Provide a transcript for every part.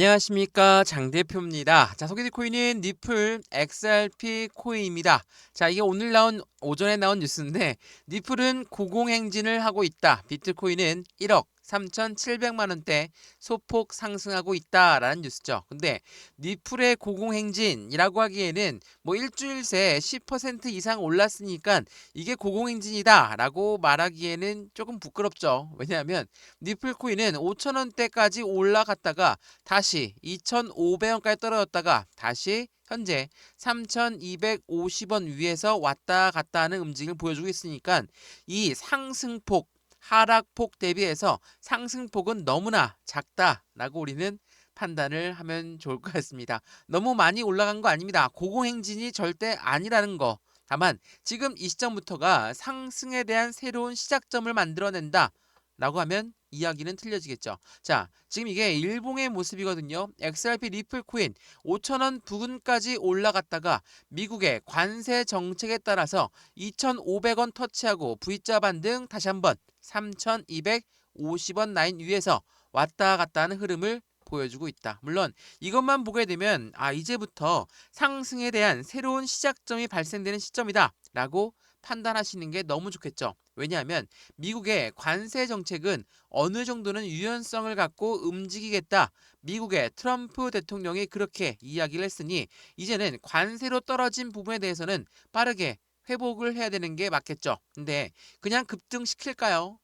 안녕하십니까 장 대표입니다. 자 소개될 코인은 니플 XRP 코인입니다. 자 이게 오늘 나온 오전에 나온 뉴스인데 니플은 고공행진을 하고 있다. 비트코인은 1억 3,700만 원대 소폭 상승하고 있다라는 뉴스죠. 근데 니플의 고공행진이라고 하기에는 뭐 일주일 새 10% 이상 올랐으니까 이게 고공행진이다라고 말하기에는 조금 부끄럽죠. 왜냐하면 니플 코인은 5천 원대까지 올라갔다가 다시 2,500원까지 떨어졌다가 다시 현재 3,250원 위에서 왔다 갔다 하는 움직임을 보여주고 있으니까 이 상승폭 하락폭 대비해서 상승폭은 너무나 작다라고 우리는 판단을 하면 좋을 것 같습니다. 너무 많이 올라간 거 아닙니다. 고공행진이 절대 아니라는 거. 다만 지금 이 시점부터가 상승에 대한 새로운 시작점을 만들어낸다. 라고 하면 이야기는 틀려지겠죠. 자, 지금 이게 일봉의 모습이거든요. XRP 리플 코인 5천원 부근까지 올라갔다가 미국의 관세 정책에 따라서 2,500원 터치하고 V자 반등 다시 한번 3,250원 라인 위에서 왔다 갔다 하는 흐름을 보여주고 있다. 물론 이것만 보게 되면 아 이제부터 상승에 대한 새로운 시작점이 발생되는 시점이다 라고 판단하시는 게 너무 좋겠죠. 왜냐하면 미국의 관세 정책은 어느 정도는 유연성을 갖고 움직이겠다. 미국의 트럼프 대통령이 그렇게 이야기를 했으니 이제는 관세로 떨어진 부분에 대해서는 빠르게 회복을 해야 되는 게 맞겠죠. 근데 그냥 급등시킬까요?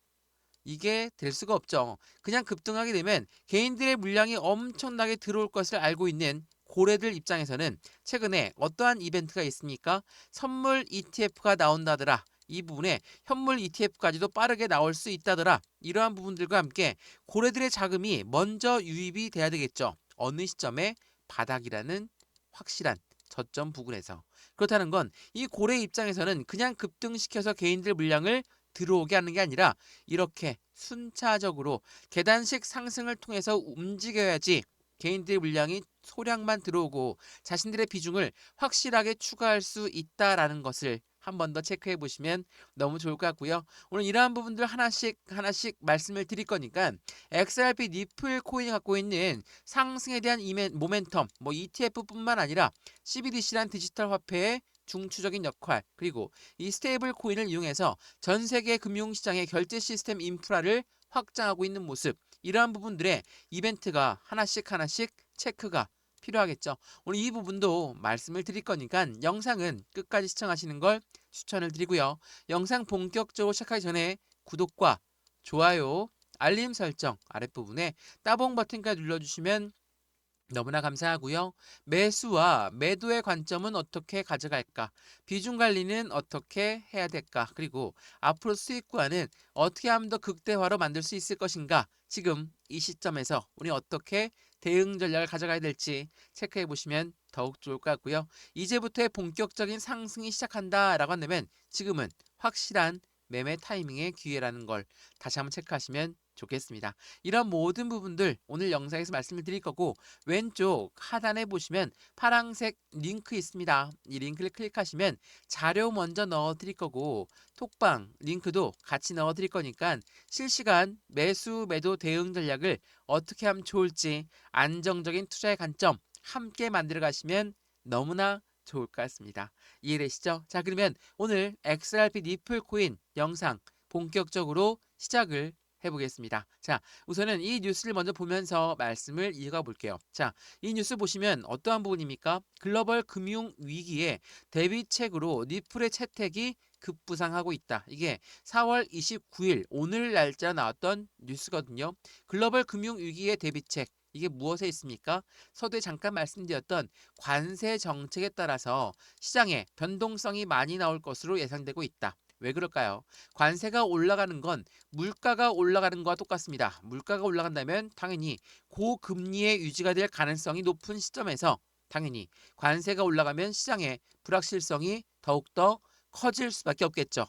이게 될 수가 없죠. 그냥 급등하게 되면 개인들의 물량이 엄청나게 들어올 것을 알고 있는 고래들 입장에서는 최근에 어떠한 이벤트가 있습니까? 선물 ETF가 나온다더라. 이 부분에 현물 ETF까지도 빠르게 나올 수 있다더라. 이러한 부분들과 함께 고래들의 자금이 먼저 유입이 돼야 되겠죠. 어느 시점에 바닥이라는 확실한 저점 부근에서. 그렇다는 건 이 고래 입장에서는 그냥 급등시켜서 개인들 물량을 들어오게 하는 게 아니라 이렇게 순차적으로 계단식 상승을 통해서 움직여야지 개인들의 물량이 소량만 들어오고 자신들의 비중을 확실하게 추가할 수 있다라는 것을 한 번 더 체크해 보시면 너무 좋을 것 같고요. 오늘 이러한 부분들 하나씩 하나씩 말씀을 드릴 거니까 XRP 니플 코인이 갖고 있는 상승에 대한 이멘, 모멘텀, 뭐 ETF뿐만 아니라 CBDC란 디지털 화폐의 중추적인 역할 그리고 이 스테이블 코인을 이용해서 전 세계 금융시장의 결제 시스템 인프라를 확장하고 있는 모습 이러한 부분들의 이벤트가 하나씩 하나씩 체크가 필요하겠죠. 오늘 이 부분도 말씀을 드릴 거니까 영상은 끝까지 시청하시는 걸 추천을 드리고요. 영상 본격적으로 시작하기 전에 구독과 좋아요, 알림 설정 아랫부분에 따봉 버튼까지 눌러주시면 너무나 감사하고요. 매수와 매도의 관점은 어떻게 가져갈까? 비중 관리는 어떻게 해야 될까? 그리고 앞으로 수익과는 어떻게 하면 더 극대화로 만들 수 있을 것인가? 지금 이 시점에서 우리 어떻게 대응 전략을 가져가야 될지 체크해 보시면 더욱 좋을 것 같고요. 이제부터의 본격적인 상승이 시작한다라고 한다면 지금은 확실한 매매 타이밍의 기회라는 걸 다시 한번 체크하시면 좋겠습니다. 이런 모든 부분들 오늘 영상에서 말씀을 드릴 거고 왼쪽 하단에 보시면 파랑색 링크 있습니다. 이 링크를 클릭하시면 자료 먼저 넣어 드릴 거고 톡방 링크도 같이 넣어 드릴 거니까 실시간 매수 매도 대응 전략을 어떻게 하면 좋을지 안정적인 투자의 관점 함께 만들어 가시면 너무나 좋을 것 같습니다. 이해되시죠? 자 그러면 오늘 XRP 니플 코인 영상 본격적으로 시작을 해보겠습니다. 자, 우선은 이 뉴스를 먼저 보면서 말씀을 이어가 볼게요. 자, 이 뉴스 보시면 어떠한 부분입니까? 글로벌 금융 위기에 대비책으로 니플의 채택이 급부상하고 있다. 이게 4월 29일 오늘 날짜 나왔던 뉴스거든요. 글로벌 금융 위기의 대비책 이게 무엇에 있습니까? 서두에 잠깐 말씀드렸던 관세 정책에 따라서 시장에 변동성이 많이 나올 것으로 예상되고 있다. 왜 그럴까요? 관세가 올라가는 건 물가가 올라가는 것과 똑같습니다. 물가가 올라간다면 당연히 고금리의 유지가 될 가능성이 높은 시점에서 당연히 관세가 올라가면 시장의 불확실성이 더욱더 커질 수밖에 없겠죠.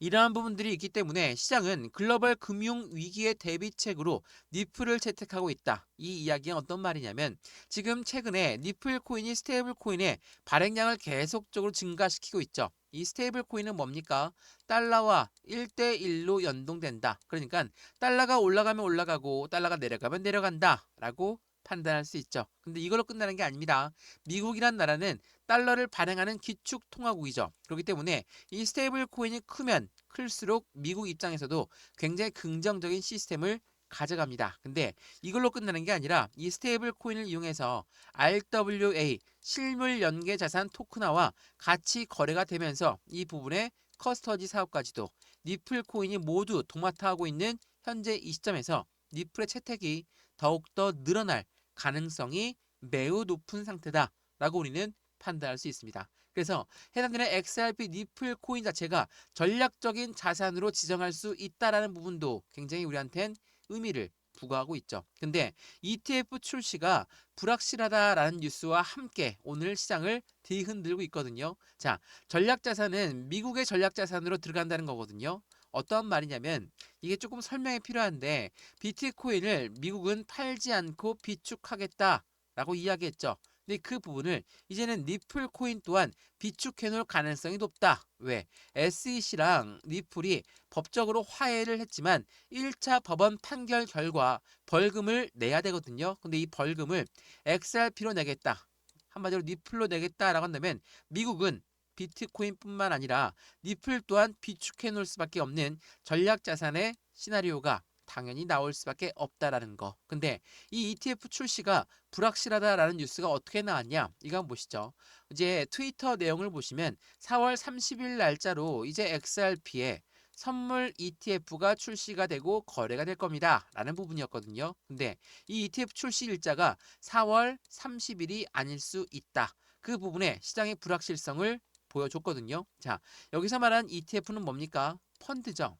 이러한 부분들이 있기 때문에 시장은 글로벌 금융 위기의 대비책으로 니플을 채택하고 있다. 이 이야기는 어떤 말이냐면 지금 최근에 니플 코인이 스테이블 코인의 발행량을 계속적으로 증가시키고 있죠. 이 스테이블 코인은 뭡니까? 달러와 1대1로 연동된다. 그러니까 달러가 올라가면 올라가고 달러가 내려가면 내려간다. 라고 판단할 수 있죠. 근데 이걸로 끝나는 게 아닙니다. 미국이란 나라는 달러를 발행하는 기축 통화국이죠. 그렇기 때문에 이 스테이블 코인이 크면 클수록 미국 입장에서도 굉장히 긍정적인 시스템을 가져갑니다. 근데 이걸로 끝나는 게 아니라 이 스테이블 코인을 이용해서 RWA 실물 연계 자산 토큰화와 같이 거래가 되면서 이 부분의 커스터지 사업까지도 니플 코인이 모두 도맡아하고 있는 현재 이 시점에서 니플의 채택이 더욱더 늘어날 가능성이 매우 높은 상태다라고 우리는 판단할 수 있습니다. 그래서 해당되는 XRP 니플 코인 자체가 전략적인 자산으로 지정할 수 있다라는 부분도 굉장히 우리한텐 의미를 부과하고 있죠. 근데 ETF 출시가 불확실하다라는 뉴스와 함께 오늘 시장을 뒤흔들고 있거든요. 자, 전략 자산은 미국의 전략 자산으로 들어간다는 거거든요. 어떤 말이냐면 이게 조금 설명이 필요한데 비트코인을 미국은 팔지 않고 비축하겠다라고 이야기했죠. 근데 그 부분을 이제는 니플 코인 또한 비축해 놓을 가능성이 높다. 왜? SEC랑 니플이 법적으로 화해를 했지만 1차 법원 판결 결과 벌금을 내야 되거든요. 근데 이 벌금을 XRP로 내겠다. 한마디로 니플로 내겠다라고 한다면 미국은 비트코인뿐만 아니라 니플 또한 비축해 놓을 수밖에 없는 전략 자산의 시나리오가 당연히 나올 수밖에 없다라는 거. 근데 이 ETF 출시가 불확실하다라는 뉴스가 어떻게 나왔냐? 이거 한번 보시죠. 이제 트위터 내용을 보시면 4월 30일 날짜로 이제 XRP에 선물 ETF가 출시가 되고 거래가 될 겁니다. 라는 부분이었거든요. 근데 이 ETF 출시 일자가 4월 30일이 아닐 수 있다. 그 부분에 시장의 불확실성을 보여줬거든요. 자, 여기서 말한 ETF는 뭡니까? 펀드죠.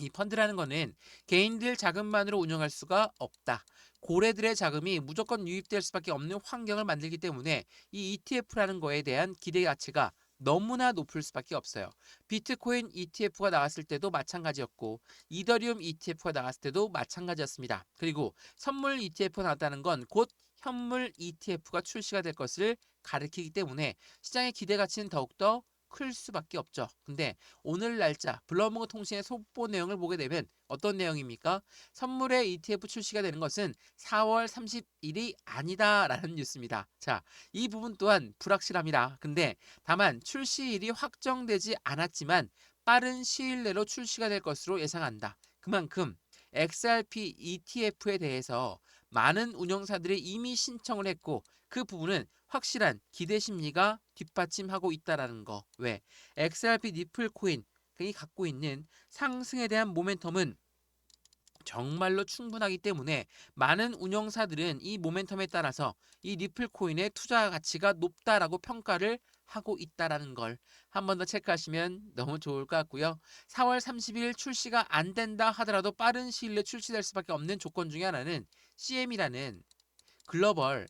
이 펀드라는 거는 개인들 자금만으로 운영할 수가 없다. 고래들의 자금이 무조건 유입될 수밖에 없는 환경을 만들기 때문에 이 ETF라는 거에 대한 기대 가치가 너무나 높을 수밖에 없어요. 비트코인 ETF가 나왔을 때도 마찬가지였고 이더리움 ETF가 나왔을 때도 마찬가지였습니다. 그리고 선물 ETF가 나왔다는 건 곧 현물 ETF가 출시가 될 것을 가리키기 때문에 시장의 기대 가치는 더욱더 클 수밖에 없죠. 근데 오늘 날짜 블럼버그 통신의 속보 내용을 보게 되면 어떤 내용입니까? 선물의 ETF 출시가 되는 것은 4월 30일이 아니다라는 뉴스입니다. 자, 이 부분 또한 불확실합니다. 근데 다만 출시일이 확정되지 않았지만 빠른 시일 내로 출시가 될 것으로 예상한다. 그만큼 XRP ETF에 대해서 많은 운영사들이 이미 신청을 했고 그 부분은 확실한 기대 심리가 뒷받침하고 있다라는 거. 왜? XRP 니플 코인 이 갖고 있는 상승에 대한 모멘텀은 정말로 충분하기 때문에 많은 운영사들은 이 모멘텀에 따라서 이 니플 코인의 투자 가치가 높다라고 평가를 하고 있다라는 걸 한 번 더 체크하시면 너무 좋을 것 같고요. 4월 30일 출시가 안 된다 하더라도 빠른 시일 내에 출시될 수밖에 없는 조건 중에 하나는 CM이라는 글로벌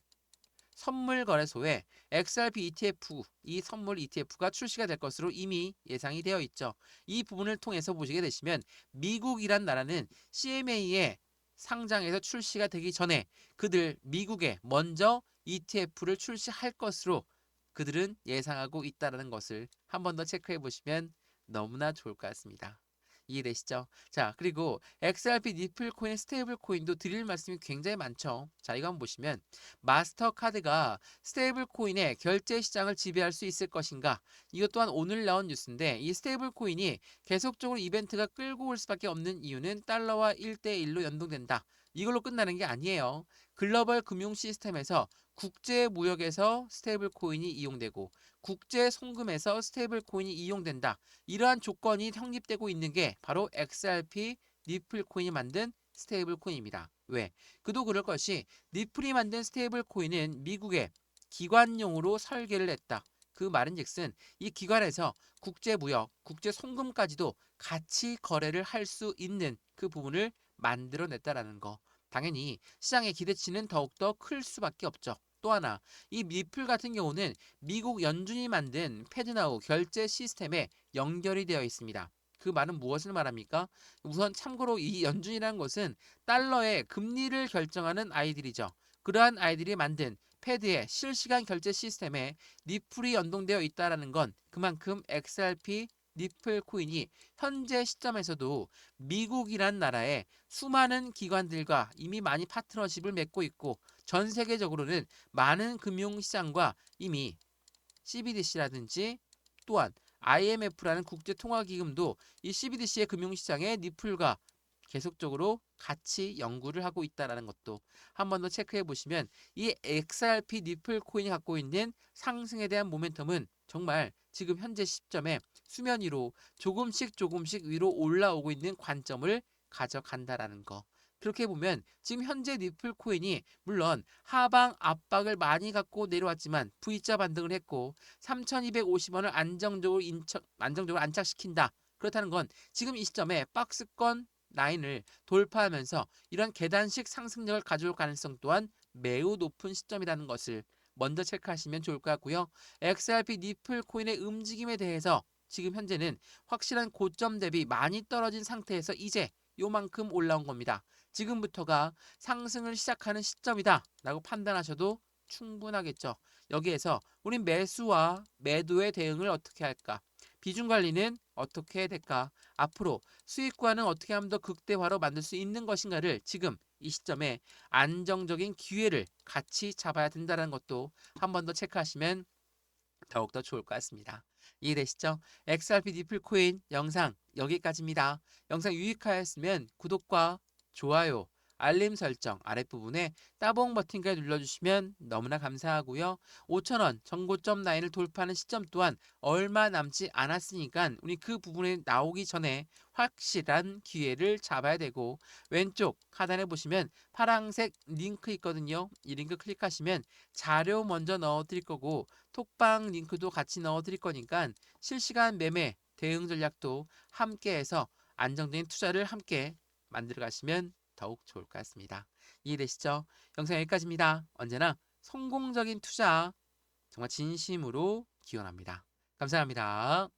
선물 거래소에 XRP ETF 이 선물 ETF가 출시가 될 것으로 이미 예상이 되어 있죠. 이 부분을 통해서 보시게 되시면 미국이란 나라는 CMA에 상장해서 출시가 되기 전에 그들 미국에 먼저 ETF를 출시할 것으로 그들은 예상하고 있다는 것을 한 번 더 체크해 보시면 너무나 좋을 것 같습니다. 이해되시죠? 자, 그리고 XRP 니플 코인, 스테이블 코인도 드릴 말씀이 굉장히 많죠. 자, 이거 한번 보시면 마스터카드가 스테이블 코인의 결제 시장을 지배할 수 있을 것인가? 이것 또한 오늘 나온 뉴스인데 이 스테이블 코인이 계속적으로 이벤트가 끌고 올 수밖에 없는 이유는 달러와 1대1로 연동된다. 이걸로 끝나는 게 아니에요. 글로벌 금융 시스템에서 국제 무역에서 스테이블 코인이 이용되고 국제 송금에서 스테이블 코인이 이용된다. 이러한 조건이 성립되고 있는 게 바로 XRP 니플 코인이 만든 스테이블 코인입니다. 왜? 그도 그럴 것이 니플이 만든 스테이블 코인은 미국의 기관용으로 설계를 했다. 그 말은즉슨 이 기관에서 국제 무역, 국제 송금까지도 같이 거래를 할 수 있는 그 부분을 만들어냈다라는 거. 당연히 시장의 기대치는 더욱더 클 수밖에 없죠. 또 하나, 이 미플 같은 경우는 미국 연준이 만든 패드나우 결제 시스템에 연결이 되어 있습니다. 그 말은 무엇을 말합니까? 우선 참고로 이 연준이라는 것은 달러의 금리를 결정하는 아이들이죠. 그러한 아이들이 만든 패드의 실시간 결제 시스템에 니플이 연동되어 있다는 건 그만큼 XRP 니플 코인이 현재 시점에서도 미국이란 나라의 수많은 기관들과 이미 많이 파트너십을 맺고 있고 전 세계적으로는 많은 금융시장과 이미 CBDC라든지 또한 IMF라는 국제통화기금도 이 CBDC의 금융시장에 니플과 계속적으로 같이 연구를 하고 있다는 것도 한 번 더 체크해 보시면 이 XRP 니플 코인이 갖고 있는 상승에 대한 모멘텀은 정말 지금 현재 시점에 수면 위로 조금씩 조금씩 위로 올라오고 있는 관점을 가져간다라는 거. 그렇게 보면 지금 현재 니플 코인이 물론 하방 압박을 많이 갖고 내려왔지만 V자 반등을 했고 3,250원을 안정적으로 인척, 안정적으로 안착시킨다. 그렇다는 건 지금 이 시점에 박스권 라인을 돌파하면서 이런 계단식 상승력을 가져올 가능성 또한 매우 높은 시점이라는 것을 먼저 체크하시면 좋을 것 같고요. XRP 니플 코인의 움직임에 대해서 지금 현재는 확실한 고점 대비 많이 떨어진 상태에서 이제 요만큼 올라온 겁니다. 지금부터가 상승을 시작하는 시점이다 라고 판단하셔도 충분하겠죠. 여기에서 우린 매수와 매도의 대응을 어떻게 할까? 비중 관리는 어떻게 될까? 앞으로 수익과는 어떻게 하면 더 극대화로 만들 수 있는 것인가를 지금 이 시점에 안정적인 기회를 같이 잡아야 된다는 것도 한 번 더 체크하시면 더욱더 좋을 것 같습니다. 이해되시죠? XRP 니플 코인 영상 여기까지입니다. 영상 유익하였으면 구독과 좋아요, 알림 설정 아랫부분에 따봉 버튼까지 눌러주시면 너무나 감사하고요. 5천원 정고점 라인을 돌파하는 시점 또한 얼마 남지 않았으니까 우리 그 부분에 나오기 전에 확실한 기회를 잡아야 되고 왼쪽 하단에 보시면 파랑색 링크 있거든요. 이 링크 클릭하시면 자료 먼저 넣어 드릴 거고 톡방 링크도 같이 넣어 드릴 거니까 실시간 매매 대응 전략도 함께 해서 안정적인 투자를 함께 만들어 가시면 더욱 좋을 것 같습니다. 이해되시죠? 영상 여기까지입니다. 언제나 성공적인 투자 정말 진심으로 기원합니다. 감사합니다.